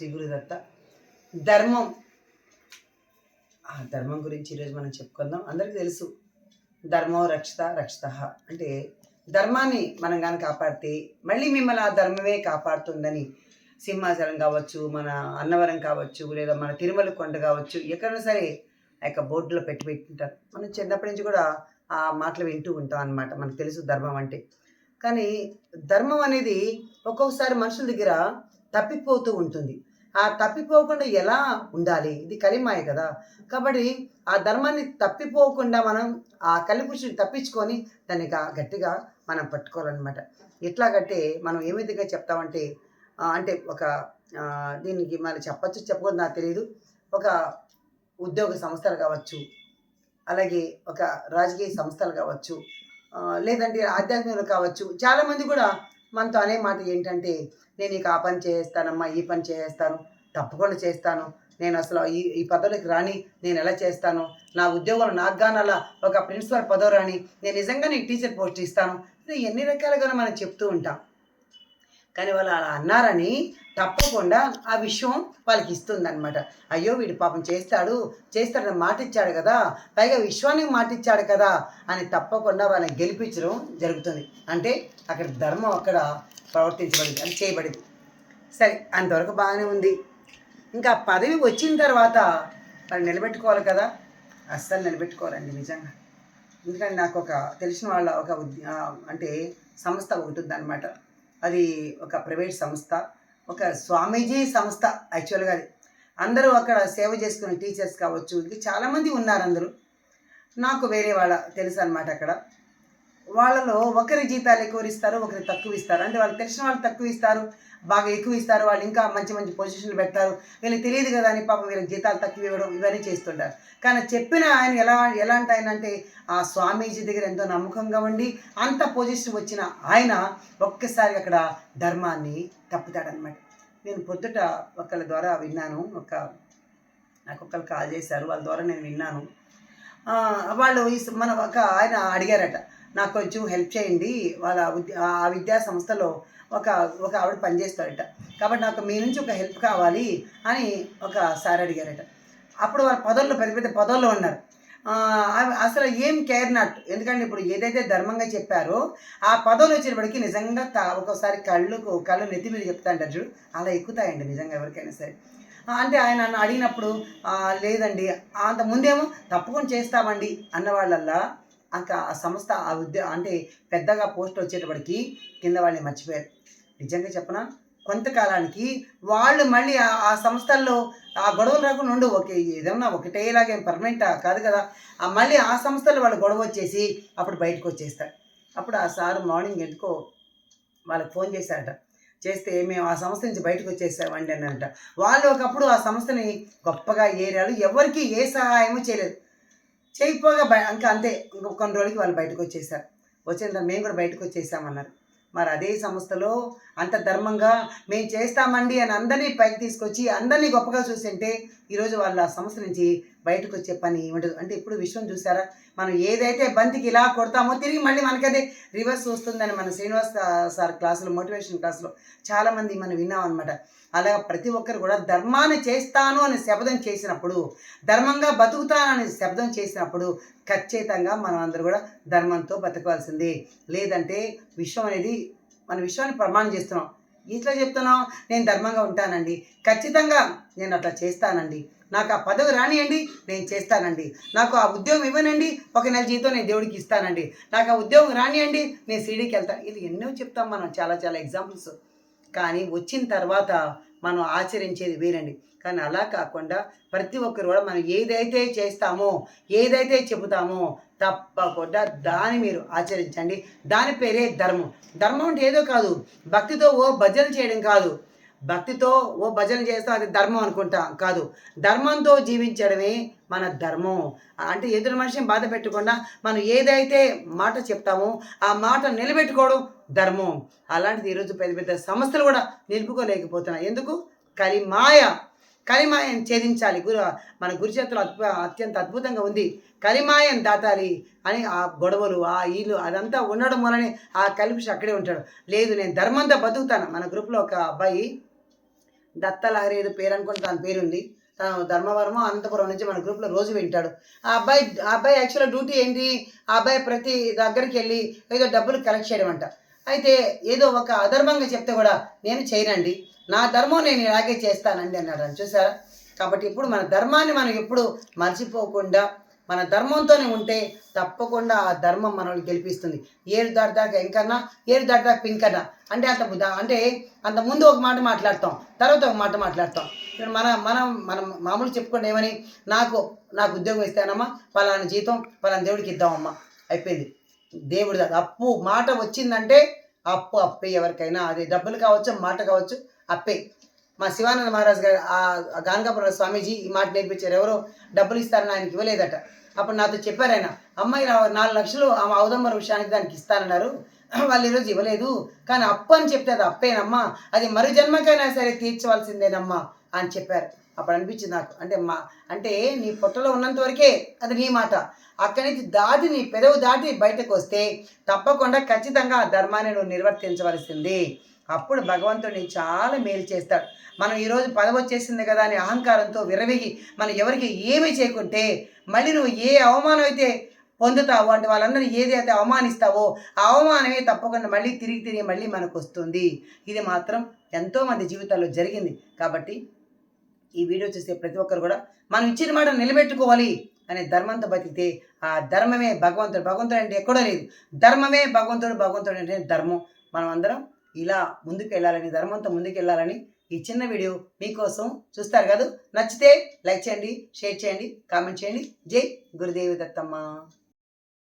శ్రీ గురుదత్త ధర్మం. ఆ ధర్మం గురించి ఈరోజు మనం చెప్పుకుందాం. అందరికీ తెలుసు ధర్మం రక్షిత రక్షిత అంటే ధర్మాన్ని మనం కానీ కాపాడితే మళ్ళీ మిమ్మల్ని ఆ ధర్మమే కాపాడుతుందని సింహాచలం కావచ్చు మన అన్నవరం కావచ్చు లేదా మన తిరుమల కొండ కావచ్చు ఎక్కడైనా సరే ఆ యొక్క బోర్డులో పెట్టి పెట్టుంటారు. మనం చిన్నప్పటి నుంచి కూడా ఆ మాటలు వింటూ ఉంటాం అన్నమాట. మనకు తెలుసు ధర్మం అంటే. కానీ ధర్మం అనేది ఒక్కొక్కసారి మనుషుల దగ్గర తప్పిపోతూ ఉంటుంది. ఆ తప్పిపోకుండా ఎలా ఉండాలి? ఇది కలిమాయ కదా. కాబట్టి ఆ ధర్మాన్ని తప్పిపోకుండా మనం ఆ కలిపుషుని తప్పించుకొని దాన్ని గట్టిగా మనం పట్టుకోవాలన్నమాట. ఎట్లాగంటే మనం ఏ విధంగా చెప్తామంటే అంటే ఒక దీనికి మరి చెప్పచ్చు చెప్పకూడదు నాకు తెలియదు ఒక ఉద్యోగ సంస్థలు కావచ్చు అలాగే ఒక రాజకీయ సంస్థలు కావచ్చు లేదంటే ఆధ్యాత్మికలు కావచ్చు చాలామంది కూడా మనతో అనే మాట ఏంటంటే నేను ఇక ఆ పని చేస్తానమ్మా ఈ పని చేస్తాను తప్పకుండా చేస్తాను. నేను అసలు ఈ ఈ పదవికి రాని నేను ఎలా చేస్తాను? నా ఉద్యోగంలో నాకు గానలా ఒక ప్రిన్సిపల్ పదవి రాని నేను నిజంగా నీకు టీచర్ పోస్ట్ ఇస్తాను. ఎన్ని రకాలుగా మనం చెప్తూ ఉంటాం. కానీ వాళ్ళు అలా అన్నారని తప్పకుండా ఆ విషయం వాళ్ళకి ఇస్తుందన్నమాట. అయ్యో వీడు పాపం చేస్తాడు చేస్తాడని మాట ఇచ్చాడు కదా పైగా విశ్వానికి మాటిచ్చాడు కదా అని తప్పకుండా వాళ్ళని గెలిపించడం జరుగుతుంది. అంటే అక్కడ ధర్మం అక్కడ ప్రవర్తించబడింది అది చేయబడింది. సరే అంతవరకు బాగానే ఉంది. ఇంకా పదవి వచ్చిన తర్వాత వాళ్ళు నిలబెట్టుకోవాలి కదా అస్సలు నిలబెట్టుకోవాలండి నిజంగా. ఎందుకంటే నాకు ఒక తెలిసిన వాళ్ళ ఒక ఉద్య- అంటే సంస్థ ఒకటి ఉందన్నమాట. అది ఒక ప్రైవేట్ సంస్థ ఒక స్వామీజీ సంస్థ యాక్చువల్గా అది. అందరూ అక్కడ సేవ చేసుకునే టీచర్స్ కావచ్చు ఇంకా చాలామంది ఉన్నారు అందరూ నాకు వేరే వాళ్ళ తెలుసు అనమాట అక్కడ. వాళ్ళలో ఒకరి జీతాలు ఎక్కువ ఇస్తారు ఒకరి తక్కువ ఇస్తారు. అంటే వాళ్ళు తెలిసిన వాళ్ళు తక్కువ ఇస్తారు బాగా ఎక్కువ ఇస్తారు వాళ్ళు ఇంకా మంచి మంచి పొజిషన్లు పెడతారు. వీళ్ళకి తెలియదు కదా అని పాపం వీళ్ళకి జీతాలు తక్కువ ఇవ్వడం ఇవన్నీ చేస్తుంటారు. కానీ చెప్పిన ఆయన ఎలా ఎలాంటి ఆయన అంటే ఆ స్వామీజీ దగ్గర ఎంతో నమ్మకంగా ఉండి అంత పొజిషన్ వచ్చిన ఆయన ఒక్కసారి అక్కడ ధర్మాన్ని తప్పుతాడనమాట నేను పొద్దుట ఒకళ్ళ ద్వారా విన్నాను. ఒక నాకు ఒకళ్ళు కాల్ చేశారు. వాళ్ళ ద్వారా నేను విన్నాను. వాళ్ళు మన ఒక ఆయన అడిగారట. నాకు కొంచెం హెల్ప్ చేయండి. వాళ్ళ ఆ విద్యా సంస్థలో ఒక ఒక ఆవిడ పనిచేస్తాడట కాబట్టి నాకు మీ నుంచి ఒక హెల్ప్ కావాలి అని ఒక సార్ అడిగారట. అప్పుడు వాళ్ళ పదవుల్లో పెద్ద పెద్ద పదవుల్లో ఉన్నారు. అసలు ఏం కేర్ నాట్ ఎందుకంటే ఇప్పుడు ఏదైతే ధర్మంగా చెప్పారో ఆ పదవులు వచ్చేటప్పటికి నిజంగా తా- ఒక్కోసారి కళ్ళుకు కళ్ళు నెత్తి మీద చెప్తా చూడు. అలా ఎక్కుతాయండి నిజంగా ఎవరికైనా సరే. అంటే ఆయన నన్ను అడిగినప్పుడు లేదండి అంత ముందేమో తప్పకుండా చేస్తామండి అన్న వాళ్ళల్లా ఇంకా ఆ సంస్థ ఆ ఉద్యోగ అంటే పెద్దగా పోస్ట్ వచ్చేటప్పటికి కింద వాళ్ళని మర్చిపోయారు. నిజంగా చెప్పనా? కొంతకాలానికి వాళ్ళు మళ్ళీ ఆ సంస్థల్లో ఆ గొడవలు రాకుండా ఉండు. ఒకే ఏదన్నా ఒకటేలాగే పర్మనెంట్ కాదు కదా. ఆ మళ్ళీ ఆ సంస్థలో వాళ్ళు గొడవ వచ్చేసి అప్పుడు బయటకు వచ్చేస్తారు. అప్పుడు ఆ సారు మార్నింగ్ ఎందుకో వాళ్ళకి ఫోన్ చేశారట. చేస్తే మేము ఆ సంస్థ నుంచి బయటకు వచ్చేసామండి అని అంట వాళ్ళు ఒకప్పుడు ఆ సంస్థని గొప్పగా ఏరారు. ఎవరికి ఏ సహాయము చేయలేదు. చేయకపోగా బయ ఇంకా అంతే ఇంకొక కొన్ని రోజులకి వాళ్ళు బయటకు వచ్చేసారు వచ్చిన తర్వాత మేము కూడా బయటకు వచ్చేసామన్నారు మరి అదే సంస్థలో అంత ధర్మంగా మేము చేస్తామండి అని అందరినీ పైకి తీసుకొచ్చి అందరినీ గొప్పగా చూసింటే ఈరోజు వాళ్ళు ఆ సంస్థ నుంచి బయటకు వచ్చే పని ఉండదు అంటే ఇప్పుడు విశ్వం చూసారా? మనం ఏదైతే బంతికి ఇలా కొడతామో తిరిగి మళ్ళీ మనకదే రివర్స్ వస్తుందని మన శ్రీనివాస్ సార్ క్లాసులో మోటివేషన్ క్లాసులో చాలామంది మనం విన్నాం అనమాట అలా ప్రతి ఒక్కరు కూడా ధర్మాన్ని చేస్తాను అని శబ్దం చేసినప్పుడు ధర్మంగా బతుకుతానని శబ్దం చేసినప్పుడు ఖచ్చితంగా మనం అందరూ కూడా ధర్మంతో బతకవలసిందే. లేదంటే విశ్వం అనేది మన విశ్వాన్ని ప్రమాణం చేస్తున్నాం. ఇట్లా చెప్తున్నావు? నేను ధర్మంగా ఉంటానండి. ఖచ్చితంగా నేను అట్లా చేస్తానండి. నాకు ఆ పదవి రానియండి నేను చేస్తానండి. నాకు ఆ ఉద్యోగం ఇవ్వనండి ఒక నెల జీతం నేను దేవుడికి ఇస్తానండి. నాకు ఆ ఉద్యోగం రానియండి నేను సీడీకి వెళ్తాను ఇది ఎన్నో చెప్తాం మనం చాలా చాలా ఎగ్జాంపుల్స్ కానీ వచ్చిన తర్వాత మనం ఆచరించేది వేరండి. కానీ అలా కాకుండా ప్రతి ఒక్కరు కూడా మనం ఏదైతే చేస్తామో ఏదైతే చెబుతామో తప్పకుండా దాని మీరు ఆచరించండి. దాని పేరే ధర్మం. ధర్మం అంటే ఏదో కాదు. భక్తితో ఓ భజన చేయడం కాదు. భక్తితో ఓ భజన చేస్తాం అది ధర్మం అనుకుంటాం. కాదు ధర్మంతో జీవించడమే మన ధర్మం. అంటే ఎదురు మనిషిని బాధ పెట్టకుండా మనం ఏదైతే మాట చెప్తామో ఆ మాట నిలబెట్టుకోవడం ధర్మం. అలాంటిది ఈరోజు పెద్ద పెద్ద సమస్యలు కూడా నిలుపుకోలేకపోతున్నాయి. ఎందుకు? కలిమాయ. కలిమాయను ఛేదించాలి. గురు మన గురుచేతులు అద్భు అత్యంత అద్భుతంగా ఉంది. కలిమాయను దాటాలి అని ఆ గొడవలు ఆ ఇల్లు అదంతా ఉండడం వలనే ఆ కలిపిషి అక్కడే ఉంటాడు. లేదు నేను ధర్మంతో బతుకుతాను. మన గ్రూప్లో ఒక అబ్బాయి దత్తలహరి ఏదో పేరు అనుకుంటే తన పేరు ఉంది తను ధర్మవరం అనంతపురం నుంచి మన గ్రూప్లో రోజు వింటాడు. ఆ అబ్బాయి ఆ అబ్బాయి యాక్చువల్గా డ్యూటీ ఏంటి? ఆ అబ్బాయి ప్రతి దగ్గరికి వెళ్ళి ఏదో డబ్బులు కలెక్ట్ చేయడం అంట అయితే ఏదో ఒక అధర్మంగా చెప్తే కూడా నేను చేయనండి. నా ధర్మం నేను ఇలాగే చేస్తానండి అన్నాడు. అని చూసారా? కాబట్టి ఇప్పుడు మన ధర్మాన్ని మనం ఎప్పుడు మర్చిపోకుండా మన ధర్మంతోనే ఉంటే తప్పకుండా ఆ ధర్మం మనల్ని గెలిపిస్తుంది. ఏడు దాటిదాకా ఎంకన్నా ఏడు దాటిదాకా పింకన్నా అంటే అంత అంటే అంత ముందు ఒక మాట మాట్లాడతాం తర్వాత ఒక మాట మాట్లాడతాం. ఇప్పుడు మన మనం మనం మామూలు చెప్పుకుంటే ఏమని? నాకు నాకు ఉద్యోగం ఇస్తానమ్మా పలానా జీతం పలానా దేవుడికి ఇద్దామమ్మా. అయిపోయింది. దేవుడి అప్పు మాట వచ్చిందంటే అప్పు అప్పే ఎవరికైనా. అది డబ్బులు కావచ్చు మాట కావచ్చు అప్పే. మా శివానంద మహారాజ్ గారు ఆ గానకాపుర స్వామీజీ ఈ మాట నేర్పించారు. ఎవరో డబ్బులు ఇస్తారని ఆయనకి ఇవ్వలేదట. అప్పుడు నాతో చెప్పారు ఆయన అమ్మాయి నాలుగు లక్షలు ఆమె ఔదంబర విషయానికి దానికి ఇస్తానన్నారు. వాళ్ళు ఈరోజు ఇవ్వలేదు. కానీ అప్పు అని చెప్తే అది అప్పేనమ్మా. అది మరు జన్మకైనా సరే తీర్చవలసిందేనమ్మా అని చెప్పారు. అప్పుడు అనిపించింది నాకు. అంటే మా అంటే నీ పొట్టలో ఉన్నంత వరకే అది నీ మాట. అక్కడి నుంచి దాటి నీ పెదవు దాటి బయటకు వస్తే తప్పకుండా ఖచ్చితంగా ఆ ధర్మాన్ని నువ్వు నిర్వర్తించవలసింది. అప్పుడు భగవంతుడిని చాలా మేలు చేస్తాడు. మనం ఈరోజు పదవి వచ్చేసింది కదా అని అహంకారంతో విరవిగి మనం ఎవరికి ఏమి చేయకుంటే మళ్ళీ నువ్వు ఏ అవమానం అయితే పొందుతావో అంటే వాళ్ళందరూ ఏది అయితే అవమానిస్తావో ఆ అవమానమే తప్పకుండా మళ్ళీ తిరిగి తిరిగి మళ్ళీ మనకు వస్తుంది. ఇది మాత్రం ఎంతోమంది జీవితాల్లో జరిగింది. కాబట్టి ఈ వీడియో చూసే ప్రతి ఒక్కరు కూడా మనం ఇచ్చిన మాట నిలబెట్టుకోవాలి అనే ధర్మంతో బతికితే ఆ ధర్మమే భగవంతుడు. భగవంతుడు అంటే ఎక్కడో లేదు. ధర్మమే భగవంతుడు భగవంతుడు అంటే ధర్మం. మనం అందరం ఇలా ముందుకెళ్ళాలని ధర్మంతో ముందుకెళ్ళాలని ఈ చిన్న వీడియో మీకోసం చూస్తారు కదా. నచ్చితే లైక్ చేయండి షేర్ చేయండి కామెంట్ చేయండి. జై గురుదేవి దత్తమ్మ.